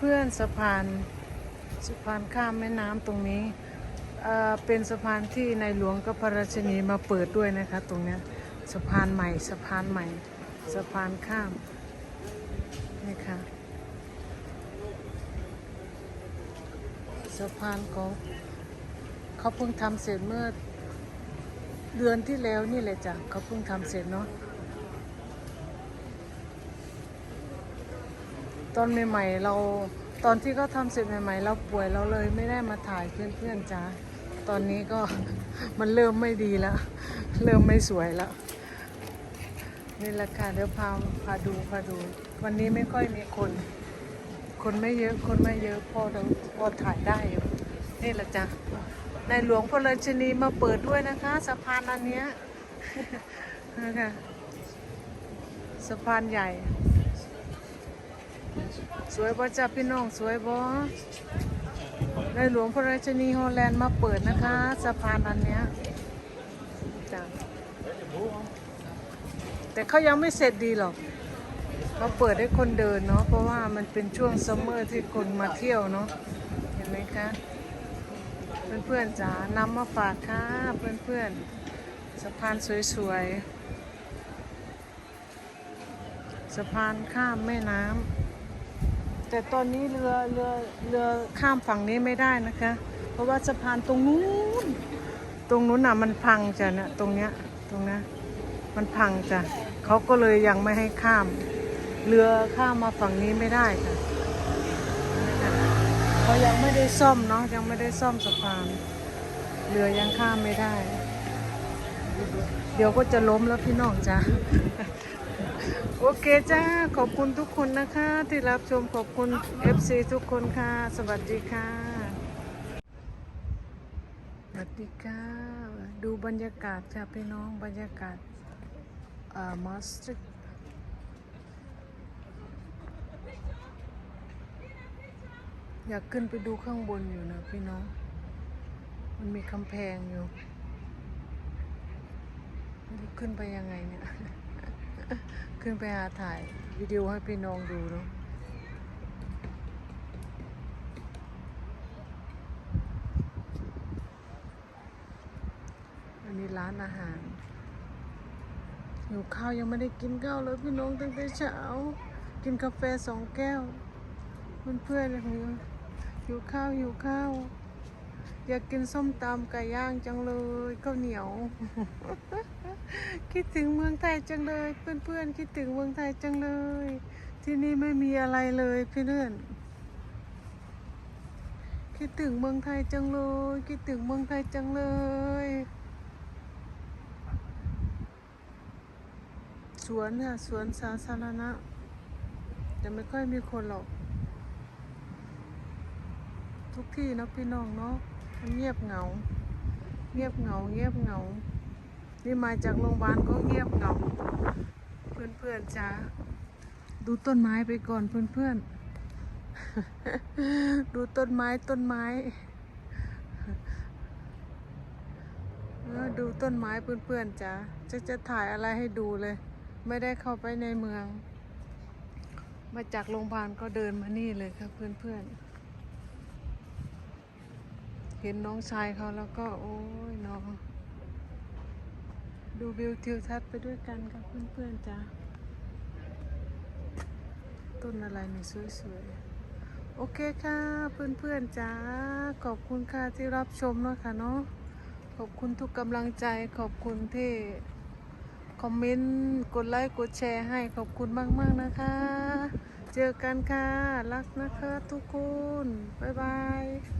เพื่อนๆสะพานสะพานข้ามแม่น้ำตรงนี้เป็นสะพานที่ในหลวงกับพระราชนีมาเปิดด้วยนะคะ ตรงนี้สะพานใหม่สะพานใหม่สะพานข้ามนี่ค่ะสะพานของเขาเพิ่งทำเสร็จเมื่อเดือนที่แล้วนี่เลยจ้ะเขาเพิ่งทำเสร็จเนาะ ตอนใหม่ๆเราตอนที่เขาทำเสร็จใหม่ๆเราป่วยเราเลยไม่ได้มาถ่ายเพื่อนๆจ้าตอนนี้ก็มันเริ่มไม่ดีแล้ว เริ่มไม่สวยแล้วนี่แหละค่ะเดี๋ยวพาพาดูพาดู วันนี้ไม่ค่อยมีคน คนไม่เยอะคนไม่เยอะพอเราพอถ่ายได้อยู่นี่แหละจ้ะในหลวงพระรชินีมาเปิดด้วยนะคะ สะพานอันเนี้ยนะคะสะพานใหญ่ สวยบ่จ้าพี่น้องสวยบ่ในหลวงพระราชินีฮอลแลนด์มาเปิดนะคะสะพานอันเนี้ยจ้ะแต่เขายังไม่เสร็จดีหรอกเขาเปิดให้คนเดินเนาะเพราะว่ามันเป็นช่วงซัมเมอร์ที่คนมาเที่ยวเนาะเห็นไหมคะเพื่อนๆจ๋านำมาฝากค่ะเพื่อนๆสะพานสวยๆสะพานข้ามแม่น้ำ แต่ตอนนี้เรือเรือเรือข้ามฝั่งนี้ไม่ได้นะคะ เพราะว่าสะพานตรงนู้น ตรงนู้นน่ะมันพังจ้ะเนี่ยตรงเนี้ยตรงนี้มันพังจ้ะเขาก็เลยยังไม่ให้ข้าม เรือข้ามมาฝั่งนี้ไม่ได้ค่ะเขายังไม่ได้ซ่อมเนาะยังไม่ได้ซ่อมสะพานเรือยังข้ามไม่ได้ เดี๋ยวก็จะล้มแล้วพี่น้องจ้ะ โอเคจ้า ขอบคุณทุกคนนะคะ ที่รับชมขอบคุณ FC ทุกคนค่ะ สวัสดีค่ะ สวัสดีค่ะ ดูบรรยากาศค่ะพี่น้องบรรยากาศอ่ามาสติกอยากขึ้นไปดูข้างบนอยู่นะพี่น้อง มันมีกำแพงอยู่ ขึ้นไปยังไงเนี่ย ขึ้นไปหาถ่ายวิดีโอให้พี่น้องดูเนาะอันนี้ร้านอาหารหิวข้าวยังไม่ได้กินข้าวเลยพี่น้องตั้งแต่เช้า กินกาแฟสองแก้ว เพื่อนๆเลยหิวหิวข้าวหิวข้าว อยากกินส้มตำไก่ย่างจังเลยข้าวเหนียว คิดถึงเมืองไทยจังเลย เพื่อนๆคิดถึงเมืองไทยจังเลย ที่นี่ไม่มีอะไรเลยพี่เพื่อนคิดถึงเมืองไทยจังเลย คิดถึงเมืองไทยจังเลย สวนค่ะสวนสาธารณะแต่ไม่ค่อยมีคนหรอก ทุกที่เนาะพี่น้องเนาะมันเงียบเหงา เงียบเหงา เงียบเหงา นี่มาจากโรงพยาบาลก็เงียบเหงาเพื่อนๆจ้าดูต้นไม้ไปก่อนเพื่อนๆ ดูต้นไม้ต้นไม้ดูต้นไม้เพื่อนๆจ้าจะจะถ่ายอะไรให้ดูเลย ไม่ได้เข้าไปในเมือง มาจากโรงพยาบาลก็เดินมานี่เลยครับเพื่อนๆเห็นน้องชายเขาแล้วก็ โอ้ยน้อง ดูวิวทิวทัศน์ไปด้วยกันกับเพื่อนๆจ้าต้นอะไรนี่สวยๆ โอเคค่ะ เพื่อนๆจ้าขอบคุณค่ะที่รับชมเนาะค่ะเนาะขอบคุณทุกกำลังใจขอบคุณที่คอมเมนต์กดไลค์กดแชร์ให้ขอบคุณมากๆนะคะ เจอกันค่ะ รักนะคะทุกคน บ๊ายบาย